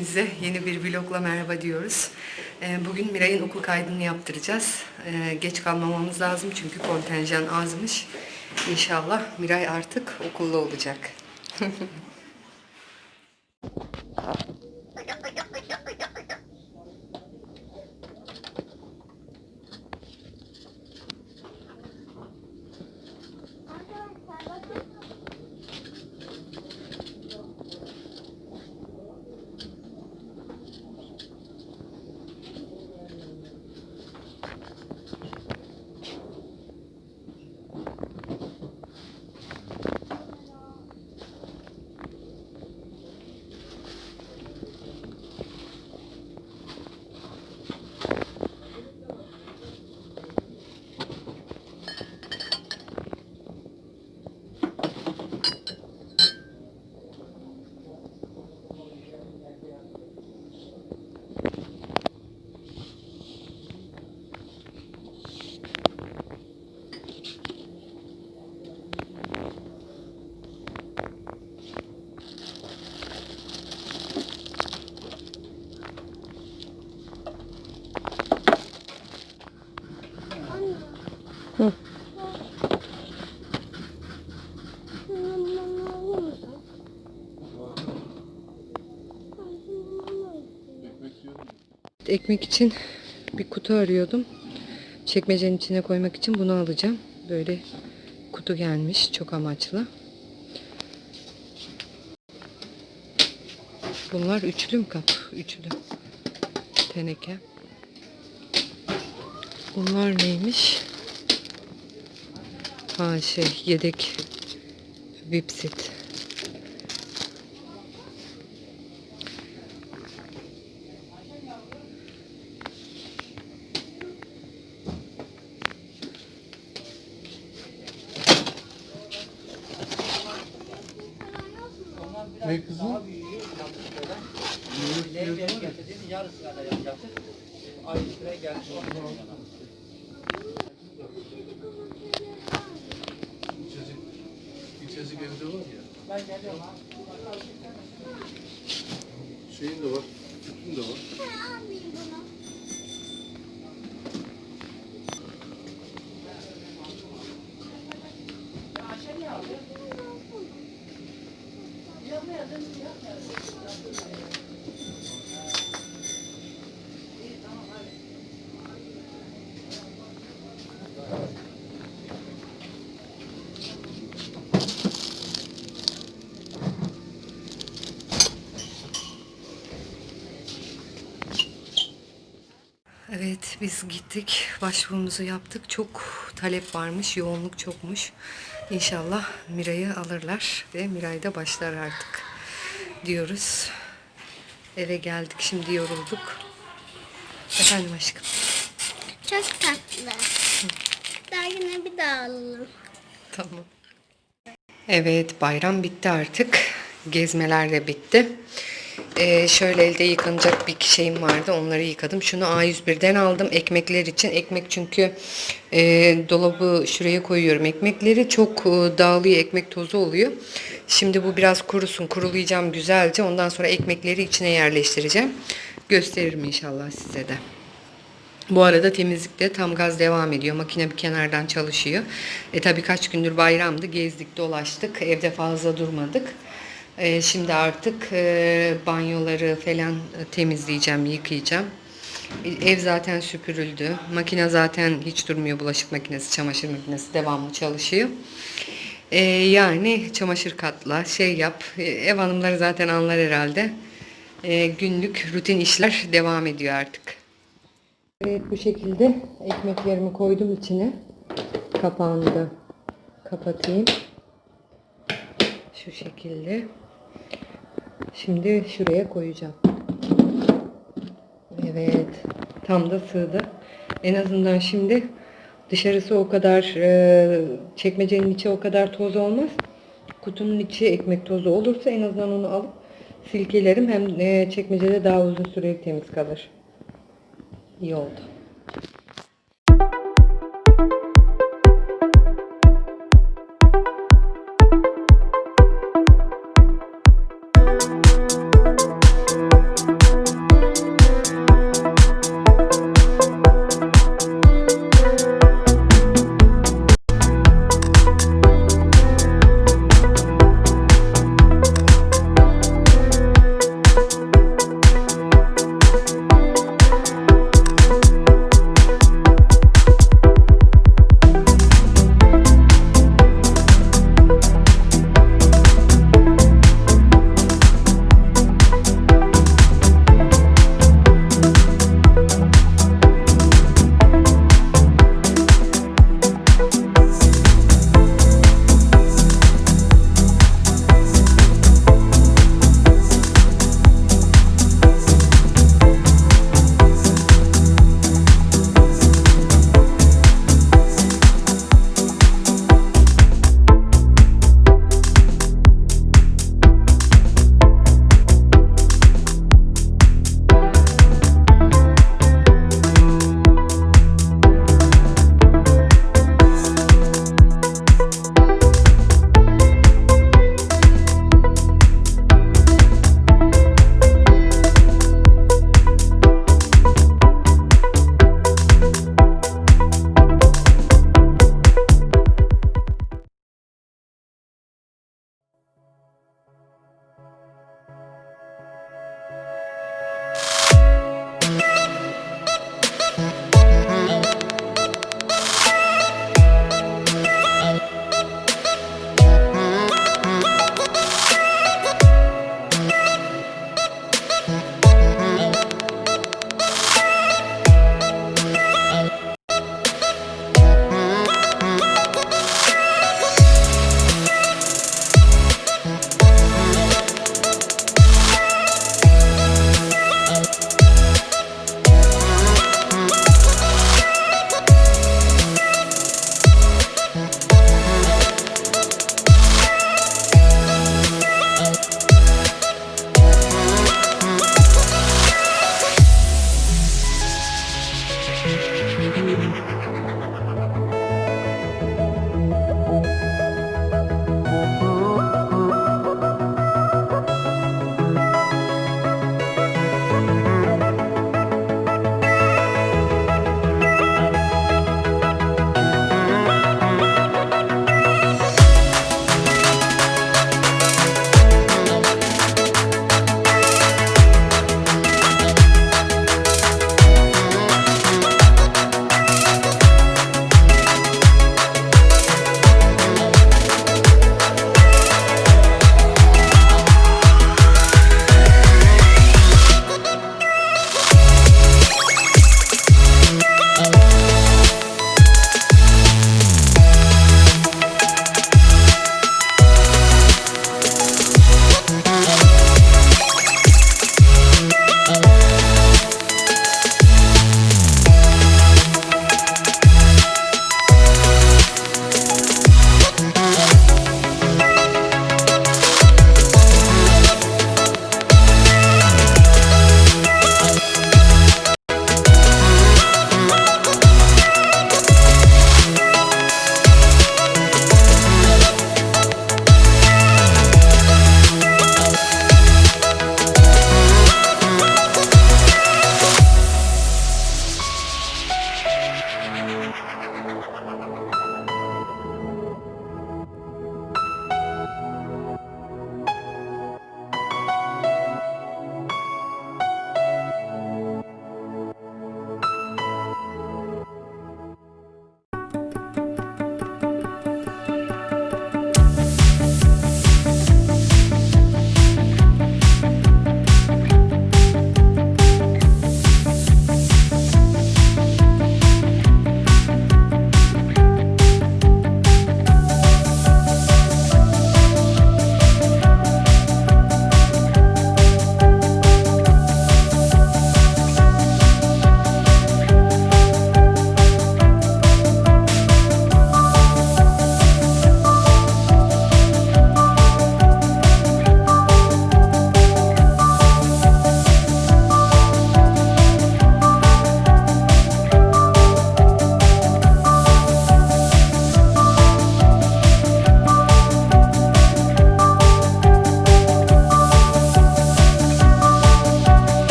Size yeni bir vlogla merhaba diyoruz. Ee, Bugün Miray'ın okul kaydını yaptıracağız. Ee, Geç kalmamamız lazım çünkü kontenjan azmış. İnşallah Miray artık okulda olacak. Ekmek için bir kutu arıyordum. Çekmecenin içine koymak için bunu alacağım. Böyle kutu gelmiş çok amaçlı. Bunlar üçlü mü kap? Üçlü. Teneke. Bunlar neymiş? Ha şey yedek Vipsit. 点之后你。谁走啊？走？Evet biz gittik başvurumuzu yaptık. Çok talep varmış yoğunluk çokmuş. İnşallah Miray'ı alırlar ve Miray da başlar artık diyoruz. Eve geldik şimdi yorulduk. Efendim aşkım? Çok tatlı. Daha yine bir daha alalım. tamam. Evet bayram bitti artık. Gezmeler de bitti Ee, şöyle elde yıkanacak bir şeyim vardı. Onları yıkadım. Şunu A101'den aldım ekmekler için. Ekmek çünkü e, dolabı şuraya koyuyorum. Ekmekleri çok e, dağılıyor. Ekmek tozu oluyor. Şimdi bu biraz kurusun. Kurulayacağım güzelce. Ondan sonra ekmekleri içine yerleştireceğim. Gösteririm inşallah size de. Bu arada temizlikte tam gaz devam ediyor. Makine bir kenardan çalışıyor. E tabii kaç gündür bayramdı. Gezdik, dolaştık. Evde fazla durmadık. E, şimdi artık e, banyoları falan temizleyeceğim, yıkayacağım. E, Ev zaten süpürüldü. Makine zaten hiç durmuyor. Bulaşık makinesi, çamaşır makinesi devamlı çalışıyor. E, yani çamaşır katla, şey yap. E, ev hanımları zaten anlar herhalde. E, günlük rutin işler devam ediyor artık. Evet bu şekilde ekmeklerimi koydum içine. Kapağını da kapatayım. Şu şekilde. Şimdi şuraya koyacağım. Evet. Tam da sığdı. En azından şimdi dışarısı o kadar e, çekmecenin içi o kadar toz olmaz. Kutunun içi ekmek tozu olursa en azından onu alıp silkelerim. Hem e, çekmecede daha uzun süre temiz kalır. İyi oldu.